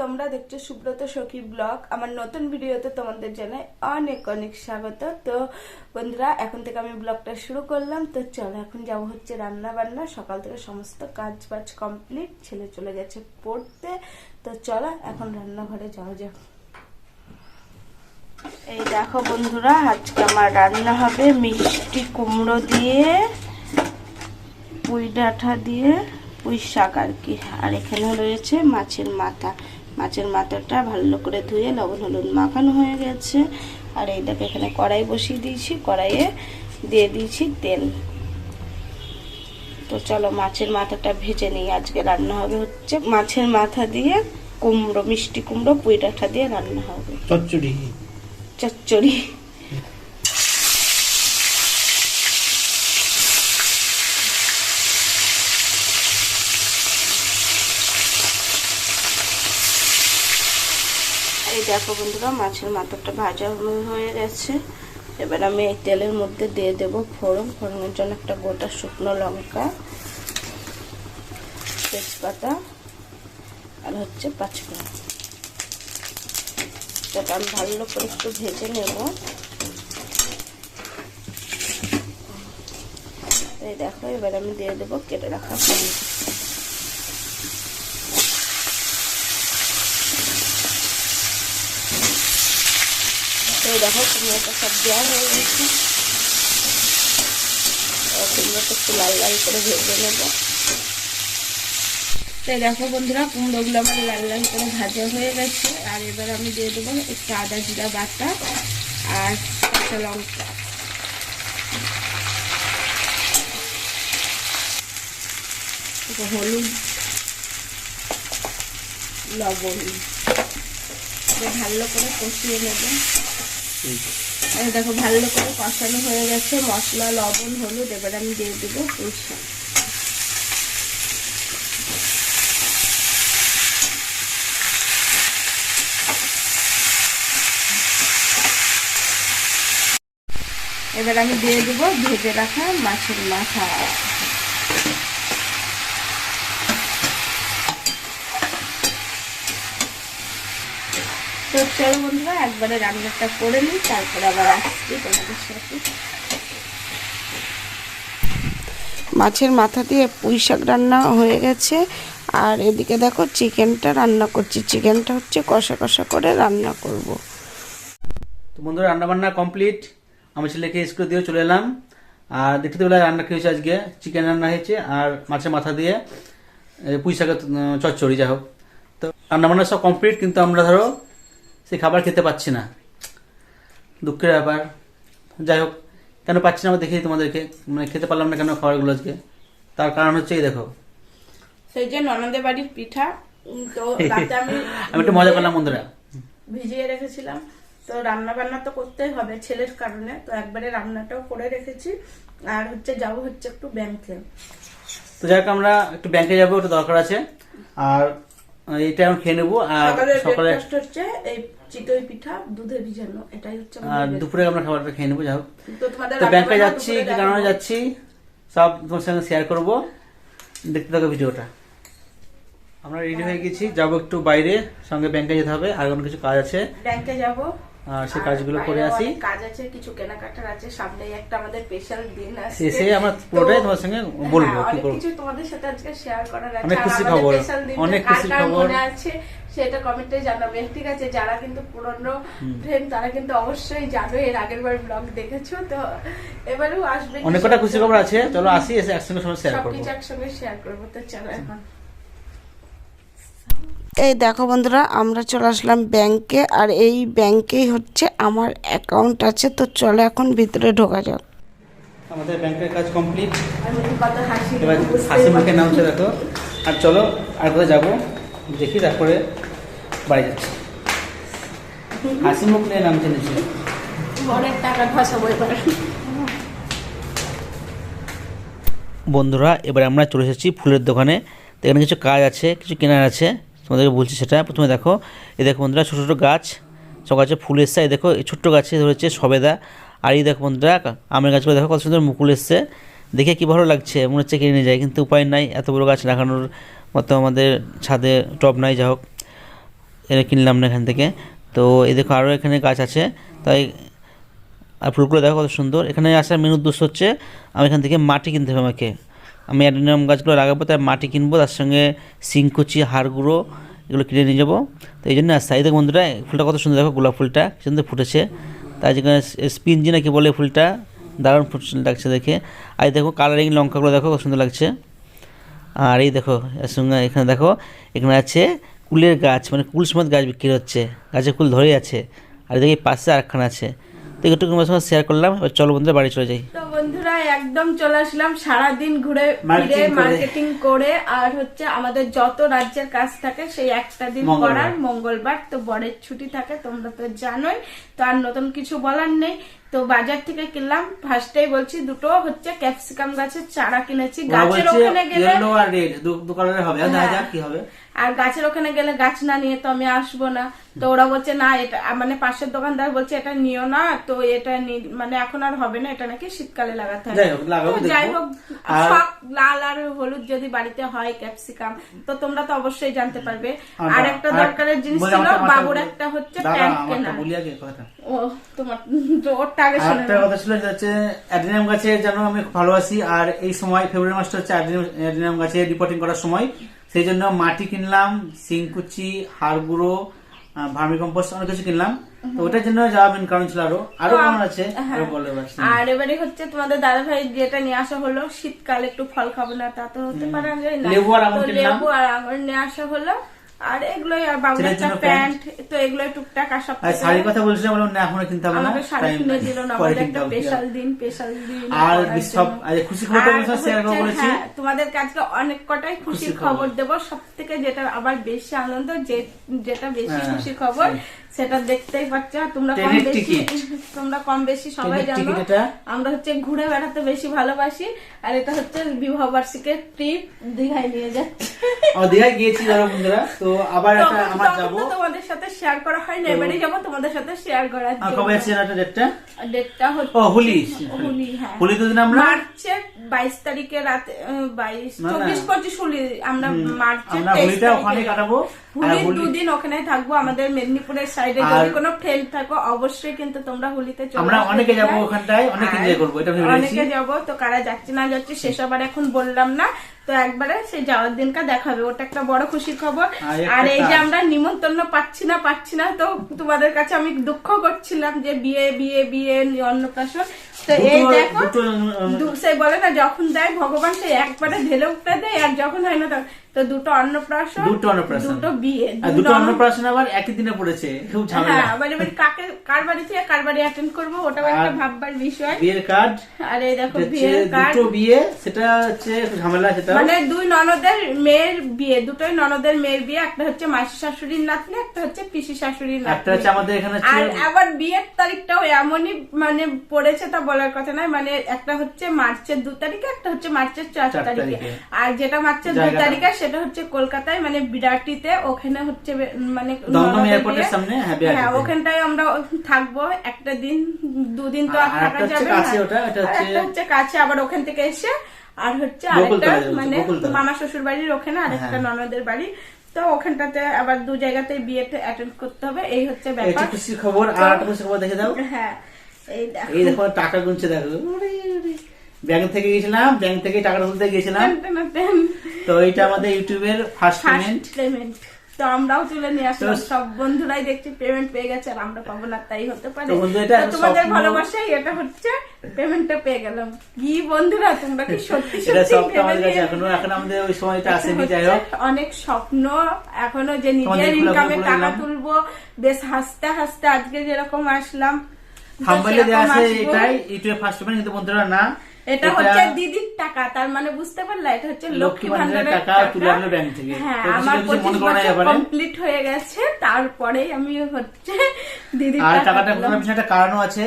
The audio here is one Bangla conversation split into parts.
তোমরা দেখছ সুব্রত সখী ব্লগ। আমার নতুন ভিডিওতে তোমাদের জানাই অনেক অনেক স্বাগত। তো বন্ধুরা, এখন থেকে আমি ব্লগটা শুরু করলাম। তো চলো, এখন যাব হচ্ছে রান্না বান্না সকাল থেকে সমস্ত কাজ বাজ কমপ্লিট। ছেলে চলে গেছে পড়তে। তো চলো, এখন রান্নাঘরে যাওয়া যাক। এই দেখো বন্ধুরা, আজকে আমার রান্না হবে মিষ্টি কুমড়ো দিয়ে, পুঁই ডাঁটা দিয়ে, পুঁই শাক আর কি। আর এখানে রয়েছে মাছের মাথা। মাছের মাথাটা ভালো করে ধুয়ে লবণ হলুদ মাখানো হয়ে গেছে। আর এইটাকে দেখো এখানে কড়াই বসিয়ে দিয়েছি কড়াইয়ে দিয়ে দিয়েছি তেল। তো চলো মাছের মাথাটা ভেজে নিই। আজকে রান্না হবে হচ্ছে মাছের মাথা দিয়ে কুমড়ো মিষ্টি কুমড়ো পুঁই ডাঁটা দিয়ে রান্না হবে। চচ্চড়ি। চচ্চড়ি। এই দেখো বন্ধুরা, মাছের মাথাটা ভাজা হয়ে গেছে। এবার আমি এই তেলের মধ্যে দিয়ে দেব ফোড়ন। ফোড়নের জন্য একটা গোটা শুকনো লঙ্কা, তেজপাতা, আর হচ্ছে পাঁচফোড়ন। সেটা আমি ভালো করে একটু ভেজে নেব। এই দেখো, এবার আমি দিয়ে দেবো কেটে রাখা পনির। এই দেখো কুমড়োটা সব দেওয়া হয়ে গেছে। কুমড়োটা একটু লাল লাল করে ভেজে নেব। তাই দেখো বন্ধুরা, কুমড়োগুলো আমার লাল লাল করে ভাজা হয়ে গেছে। আর এবার আমি দিয়ে দেবো একটু আদা জিরা বাটা আর কাঁচা লঙ্কা। একটু হলুদ, লবণ। ভালো করে কষিয়ে নেব। এই দেখো ভালো করে কষানো হয়ে গেছে, মশলা, লবণ, হলুদ, এবার আমি দিয়ে দেবো পুঁইশাক এবার আমি দিয়ে দেবো ভেজে রাখা মাছের মাথা। তো চলো বন্ধুরা, একবারে রান্নাটা করে নিই, তারপরে আবার আসছি তোমাদের সাথে। মাছের মাথা দিয়ে পুঁই শাক রান্না হয়ে গেছে। আর এদিকে দেখো চিকেনটা রান্না করছি। চিকেনটা হচ্ছে কষা কষা করে রান্না করব। তো বন্ধুরা রান্না বান্না কমপ্লিট। আমি ছেলেকে স্কুলে দিয়ে চলে এলাম। আর দেখতে পেলে রান্না কি হয়েছে আজকে? চিকেন রান্না হয়েছে আর মাছের মাথা দিয়ে পুঁই শাকের চচ্চড়ি, যাই হোক। তো রান্না বান্না সব কমপ্লিট, কিন্তু আমরা ধরো সেই খাবার খেতে পাচ্ছি না। দুঃখের ব্যাপার। যাই হোক কেন পাচ্ছি না আমরা দেখি তোমাদেরকে। মানে খেতে পারলাম না কেন খাবারগুলো আজকে। তার কারণ হচ্ছে এই দেখো। সেই যে ননদের বাড়ির পিঠা তো রাতে আমি আমি একটু মজা করলাম বন্ধুরা। ভিজিয়ে রেখেছিলাম। তো রান্না বান্না তো করতেই হবে ছেলের কারণে। তো একবারে রান্নাটাও করে রেখেছি। আর হচ্ছে যাব হচ্ছে একটু ব্যাংকে তো যাই হোক আমরা একটু ব্যাংকে যাব একটু দরকার আছে। আর এইটা আমি খেয়ে নেব আর সকালে হচ্ছে এই চিতই পিঠা দুধে ভিজানো এটাই হচ্ছে আর দুপুরে আমরা খাবারটা খেয়ে নেব যাই হোক। তো ব্যাংকে যাচ্ছি কি কারণে যাচ্ছি? সব তোমার সঙ্গে শেয়ার করব। দেখতে থাকো ভিডিওটা। আমরা রেডি হয়ে গেছি যাব একটু বাইরে সঙ্গে ব্যাংকে যেতে হবে আর কোনো কিছু কাজ আছে। ব্যাংকে যাব। সেই কাজগুলো করে আসি। কাজ আছে কিছু কেনাকাটার আছে সামনেই একটা আমাদের স্পেশাল দিন আছে শেষে আমরা পুরোটাই তোমার সঙ্গে বলব হ্যাঁ, কি অনেক কিছু তোমাদের সাথে আজকে শেয়ার করার আছে। অনেক খুশি খবর, অনেক খুশি খবর। আছে সেটা কমেন্টে জানাবে। ঠিক আছে যারা কিন্তু পুরনো ফ্রেন্ড তারা কিন্তু অবশ্যই জানো এর আগের বার ব্লগ দেখেছ তো এবারেও আসবে অনেক কটা খুশি খবর আছে চলো আসি এসে একসঙ্গে সময় শেয়ার করব। সবকিছু একসঙ্গে শেয়ার করব তো চলো এখন। এই দেখো বন্ধুরা আমরা চলে আসলাম ব্যাংকে আর এই ব্যাংকেই হচ্ছে আমার অ্যাকাউন্ট আছে। তো চলো এখন ভিতরে ঢোকা যাক। আমাদের ব্যাংকের কাজ কমপ্লিট এবার হাসি মুখে নামছে দেখো। আর চলো আর কোথায় যাব দেখি তারপরে বাড়ি যাচ্ছি। হাসি মুখ নিয়ে নামছে নিচে। বন্ধুরা এবার আমরা চলে এসেছি ফুলের দোকানে। তো এখানে কিছু কাজ আছে কিছু কেনার আছে। তোমাদেরকে বলছি সেটা। প্রথমে দেখো, এ দেখো বন্ধুরা, ছোটো ছোটো গাছ, সব গাছে ফুল এসছে। এই দেখো, এই ছোট্ট গাছে ধরেছে সবেদা। আর এই দেখো বন্ধুরা, আমের গাছগুলো দেখো কত সুন্দর মুকুল এসছে। দেখে কি ভালো লাগছে, মনে হচ্ছে কিনে নিয়ে যায়, কিন্তু উপায় নাই। এত বড় গাছ লাগানোর মতো আমাদের ছাদে টব নাই যা হোক। এটা কিনলাম না এখান থেকে। তো এই দেখো আরও এখানে গাছ আছে। তাই, আর ফুলগুলো দেখো কত সুন্দর। এখানে আসার মেন উদ্দেশ্য হচ্ছে, আমি এখান থেকে মাটি কিনতে হবে আমাকে। আমি অ্যাডিনিয়াম গাছগুলো লাগাবো তাই মাটি কিনবো, তার সঙ্গে শিংকুচি হাড়গুঁড়ো এগুলো কিনে নিয়ে যাব। তো এই জন্য দেখো বন্ধুরা ফুলটা কত সুন্দর, দেখো গোলাপ ফুলটা সুন্দর ফুটেছে। তাই যেখানে স্পিনজি নাকি বলে ফুলটা, দারুণ ফুট লাগছে দেখে। আর দেখো কালারিং লঙ্কাগুলো, দেখো কত সুন্দর লাগছে। আর এই দেখো, এর সঙ্গে এখানে দেখো, এখানে আছে কুলের গাছ মানে কুল সমেত গাছ বিক্রি হচ্ছে গাছে কুল ধরেই আছে। আর দেখি পাশে আরেকখানা আছে। তো একটু সঙ্গে শেয়ার করলাম, এবার চলো বন্ধুরা বাড়ি চলে যাই। বন্ধুরা একদম চলে আসলাম সারাদিন ঘুরে ফিরে মার্কেটিং করে। আর হচ্ছে আমাদের যত রাজ্যের কাজ থাকে সেই একটা দিন করার মঙ্গলবার। তো বরের ছুটি থাকে তোমরা তো জানোই তো আর নতুন কিছু বলার নেই। তো বাজার থেকে কিনলাম ফার্স্টেই বলছি দুটো হচ্ছে ক্যাপসিকাম গাছের চারা কিনেছি। গাছের ওখানে গেলে হবে। হ্যাঁ। কি হবে। আর গাছের ওখানে গেলে গাছ না নিয়ে তো আমি আসব না। তো ওরা বলছে না এটা মানে পাশের দোকানদার বলছে এটা নিও না। তো এটা মানে এখন আর হবে না এটা নাকি শীতকালে লাগাতে হবে যাই হোক, লাগাবো, যাই হোক আর- লাল আর হলুদ যদি বাড়িতে হয় ক্যাপসিকাম তো তোমরা তো অবশ্যই জানতে পারবে। আর একটা দরকারের জিনিস ছিল বাবুর একটা হচ্ছে প্যান্ট কেনা ও তোমার ওরটা আগে শুনে একটা কথা ছিল হচ্ছে অ্যাডিনিয়াম গাছে যেন আমি ভালোবাসি আর এই সময় ফেব্রুয়ারি মাসটা হচ্ছে অ্যাডিনিয়াম গাছে রিপোর্টিং করার সময়। সেই জন্য মাটি কিনলাম সিংকুচি হাড়গুঁড়ো ভার্মি কম্পোস্ট অনেক কিছু কিনলাম। তো ওটার জন্য যাওয়া মেন কারণ ছিল আরও। আরও কেমন কারণ আছে? হ্যাঁ। আরও বলে আর এবারে হচ্ছে তোমাদের দাদা ভাই যেটা নিয়ে আসা হলো শীতকালে একটু ফল খাব না তা তো হতে পারে। লেবু আর আঙুর নিয়ে আসা হলো। আর এগুলোই আর বাবুর একটা প্যান্ট তো এগুলোই টুকটাক আর সব আর শাড়ির কথা বলছিলাম বললাম না এখনও কিনতে হবে না। আমাকে শাড়ি কিনে দিল না বলে আমাদের একটা স্পেশাল দিন স্পেশাল দিন আর সব জন্য। খুশি খবর বলছো শেয়ার করব বলেছি? তোমাদের কাছে অনেক কটাই খুশির খবর দেবো দেব। সব থেকে যেটা আবার বেশি আনন্দ যে যেটা বেশি খুশি খুশির খবর সেটা দেখতেই পাচ্ছ তোমরা কম বেশি তোমরা কম বেশি সবাই জানো। আমরা হচ্ছে ঘুরে বেড়াতে বেশি ভালোবাসি আর এটা হচ্ছে বিবাহ বার্ষিকের ট্রিপ দীঘায় নিয়ে যাচ্ছে। দীঘায় গিয়েছি ধরো বন্ধুরা তো আবার একটা আমার যাব। তোমাদের সাথে শেয়ার করা হয়নি তো- এবারে যাব তোমাদের সাথে শেয়ার আর কবে আছে ডেটটা ডেটটা হচ্ছে ও হোলি। হোলি হ্যাঁ। হোলি আমরা? মার্চের বাইশ তারিখে রাতে আহ, বাইশ না, না। চব্বিশ পঁচিশ হোলি আমরা মার্চের আমরা হোলিটা ওখানে কাটাবো। হোলির দুদিন ওখানে থাকব আমাদের মেদিনীপুরের সাইডে যদি কোনো ফ্রেন্ড থাকো অবশ্যই কিন্তু তোমরা হোলিতে চলে আমরা অনেকে যাব ওখানটায়, অনেক এনজয় করব এটা ভেবেছি অনেকে যাব তো কারা যাচ্ছে না যাচ্ছে সেসব আর এখন বললাম না। তো একবারে সেই যাওয়ার দিনকা দেখাবে ওটা একটা বড় খুশির খবর। আর এই যে আমরা নিমন্ত্রণ পাচ্ছি না পাচ্ছি না তো তোমাদের কাছে আমি দুঃখ করছিলাম যে বিয়ে বিয়ে বিয়ে অন্নপ্রাশন। তো এই দেখো সে বলে না যখন দেয় ভগবান সে একবারে ঢেলে উপরে দেয় আর যখন হয় না তখন- তো দুটো অন্নপ্রাশন দুটো অন্নপ্রাশন। দুটো বিয়ে দুটো অন্নপ্রাশন আবার একই দিনে পড়েছে খুব ঝামেলা। হ্যাঁ মানে এবার কাকে কার বাড়ি থেকে কার বাড়ি অ্যাটেন্ড করব ওটাও একটা ভাববার বিষয়। বিয়ের কার্ড আর এই দেখো বিয়ের কার্ড দুটো বিয়ে সেটা হচ্ছে ঝামেলা সেটা মানে দুই ননদের মেয়ের বিয়ে দুটোই ননদের মেয়ের বিয়ে একটা হচ্ছে মাসি শাশুড়ির নাতনি একটা হচ্ছে পিসি শাশুড়ির একটা নাতনি হচ্ছে আমাদের এখানে আর আবার বিয়ের তারিখটাও এমনই মানে পড়েছে তা বলার কথা নয় মানে একটা হচ্ছে মার্চের দু তারিখে একটা হচ্ছে মার্চের চার তারিখে। আর যেটা মার্চের দু তারিখে সেটা হচ্ছে কলকাতায় মানে বিরাটিতে ওখানে হচ্ছে মানে হ্যাঁ, হ্যাঁ ওখানটায় আমরা থাকব একটা দিন দুদিন তো থাকা যাবে হচ্ছে কাছে আবার ওখান থেকে এসে আর হচ্ছে আরেকটা মানে মামা শ্বশুর বাড়ির ওখানে আরেকটা হ্যাঁ। ননদের বাড়ি। তো ওখানটাতে আবার দু জায়গাতে বিয়েতে অ্যাটেন্ড করতে হবে এই হচ্ছে ব্যাপার। খুশির খবর আর একটা খুশির খবর দেখে দাও। হ্যাঁ এই দেখো। এই দেখো টাকা গুনছে দেখো। ব্যাংক থেকে গেছিলাম ব্যাংক থেকে টাকা তুলতে গেছিলাম তো এইটা আমাদের ইউটিউবের ফার্স্ট পেমেন্ট ফার্স্ট পেমেন্ট তো আমরাও তুলে নিয়ে আসলাম। সব বন্ধুরাই দেখছি পেমেন্ট পেয়ে গেছে আর আমরা পাবো না তাই হতে পারে। তোমাদের ভালোবাসাই এটা হচ্ছে পেমেন্টটা পেয়ে গেলাম। কি বন্ধুরা তোমরা কি সত্যি সত্যি এখনও এখন আমাদের ওই সময়টা আসেনি যাই হোক। অনেক স্বপ্ন। এখনও যে নিজের ইনকামে টাকা তুলবো বেশ হাসতে হাসতে আজকে যেরকম আসলাম। দেওয়া সেরকম আছে এটাই ইউটিউবে ফার্স্ট পেমেন্ট কিন্তু বন্ধুরা না এটা হচ্ছে দিদির টাকা তার মানে বুঝতে পারলা এটা হচ্ছে লক্ষ্মী ভান্ডারের টাকা তুলে আনলো ব্যাংক থেকে। হ্যাঁ আমার পঁচিশ বছর কমপ্লিট হয়ে গেছে তারপরেই আমি হচ্ছে দিদির টাকাটা। পিছনে একটা কারণও আছে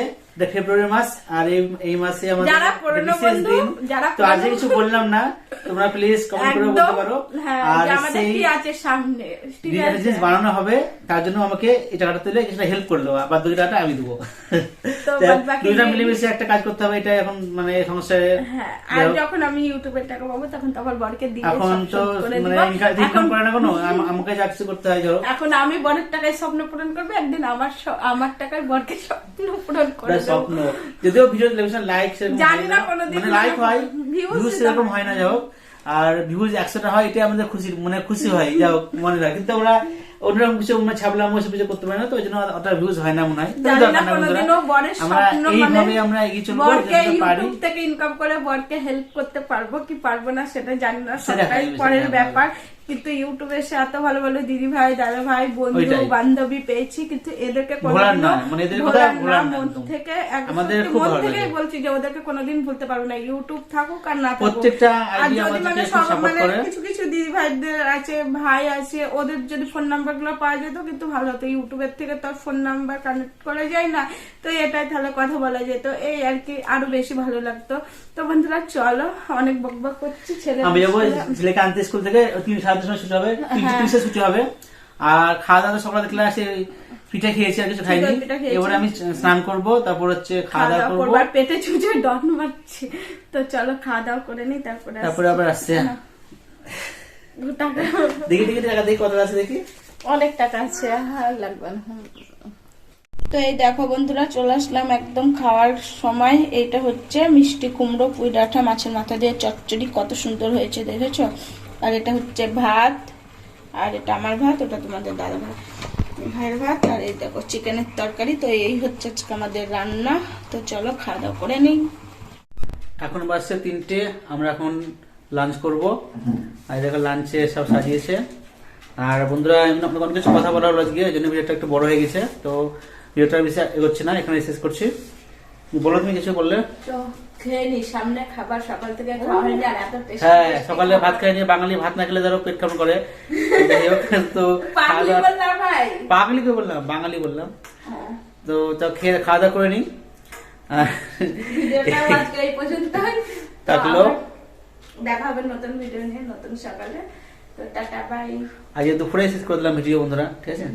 ফেব্রুয়ারি মাস আর এই এই মাসে আমাদের যারা পুরনো বন্ধু, যারা তো আজকে কিছু বললাম না তোমরা প্লিজ কমেন্ট করে বলতে পারো। হ্যাঁ আর আমাদের কি আছে সামনে ঠিক যে আছে। একটা জিনিস বানানো হবে তার জন্য আমাকে এই টাকাটা তুলে কিছুটা হেল্প করে দেবো দুই টাকাটা আমি দেবো। দুইটা মিলেমিশে একটা কাজ করতে হবে এটা এখন মানে হ্যাঁ আর যখন আমি ইউটিউবের টাকা পাবো তখন তখন বরকে দিয়ে এখন তো মানে ইনকাম করে না কোনো আমাকে যা কিছু করতে হয় ধরো এখন আমি বরের টাকায় স্বপ্ন পূরণ করব একদিন আমার আমার টাকায় বরকে স্বপ্ন পূরণ করে ওটা দেবো স্বপ্ন। যদিও ভিডিও টেলিভিশন লাইক জানি না কোনোদিন মানে লাইক হয় ভিউজ সেরকম হয় না যাই আর ভিউজ একশোটা হয় এটা আমাদের খুশি মানে খুশি হয় যাই হোক মনে হয় কিন্তু আমরা অন্যরকম কিছু আমরা ছাপলাম কিছু করতে পারি না তো ওই জন্য অতটা ভিউজ হয় না মনে হয়। আমরা স্বপ্ন এইভাবে মানে আমরা এগিয়ে চলবো ইউটিউব থেকে ইনকাম করে বরকে হেল্প করতে পারব কি পারব না সেটা জানি না সেটা সবটাই পরের ব্যাপার। কিন্তু ইউটিউবে এসে এত ভালো ভালো দিদি ভাই দাদা ভাই বন্ধু বান্ধবী পেয়েছি কিন্তু এদেরকে মানে থেকে মন ভালো বলছি যে ওদেরকে কোনোদিন ভুলতে পারব না ইউটিউব থাকুক আর না প্রত্যেকটা আর যদি মানে সব মানে কিছু কিছু দিদি ভাইদের আছে ভাই আছে ওদের যদি ফোন নাম্বারগুলো পাওয়া যেত কিন্তু ভালো হতো। ইউটিউবের থেকে তো ফোন নাম্বার কানেক্ট করা যায় না। তো এটাই তাহলে কথা বলা যেত। এই আর কি আরও বেশি ভালো লাগতো। তো বন্ধুরা চলো অনেক বক বক করছি ছেলে আমি যাব ছেলেকে আনতে স্কুল থেকে তিন সময় ছুটি হবে তিনটে ছুটি হবে। আর খাওয়া দাওয়া সকালে দেখলে আসে পিঠে খেয়েছি আর কিছু খাইনি। এবারে আমি স্নান করব তারপর হচ্ছে খাওয়া দাওয়া করব। করবার পেটে চুচে ডন মারছে। তো চলো খাওয়া দাওয়া করে নি তারপরে তারপরে আবার আসছে। দেখি দেখি টাকা দেখি কত আছে দেখি। অনেক টাকা আছে আর লাগবে না তো এই দেখো বন্ধুরা চলে আসলাম একদম খাওয়ার সময়। এইটা হচ্ছে মিষ্টি কুমড়ো পুঁই ডাঁটা মাছের মাথা দিয়ে চচ্চড়ি। কত সুন্দর হয়েছে দেখেছ? আর এটা হচ্ছে ভাত আর এটা আমার ভাত ওটা তোমাদের দাদা ভাত। ভাইয়ের ভাত আর এই দেখো চিকেনের তরকারি তো এই হচ্ছে আজকে আমাদের রান্না। তো চলো খাওয়া দাওয়া করে নিই। এখন বাজছে তিনটে আমরা এখন লাঞ্চ করব। আর দেখো লাঞ্চে সব সাজিয়েছে। আর বন্ধুরা এমনি আপনাকে অনেক কিছু কথা বলা হলো আজকে এই জন্য ভিডিওটা একটু বড় হয়ে গেছে। তো ভিডিওটা বেশি এগোচ্ছে না এখানে শেষ করছি। বলো তুমি কিছু বললে? সামনে খাবার সকাল থেকে খাওয়া হয়নি আর এত হ্যাঁ সকালে ভাত খাই নিয়ে বাঙালি ভাত না খেলে ধরো পেট কেমন করে? তো পাগলি কে বললাম বাঙালি বললাম। তো তা খেয়ে খাওয়া দাওয়া করে নি। থাকল। দেখা হবে নতুন ভিডিও নিয়ে নতুন সকালে। তো টাটা বাই। আজকে দুপুরে শেষ করে দিলাম ভিডিও বন্ধুরা। ঠিক আছে?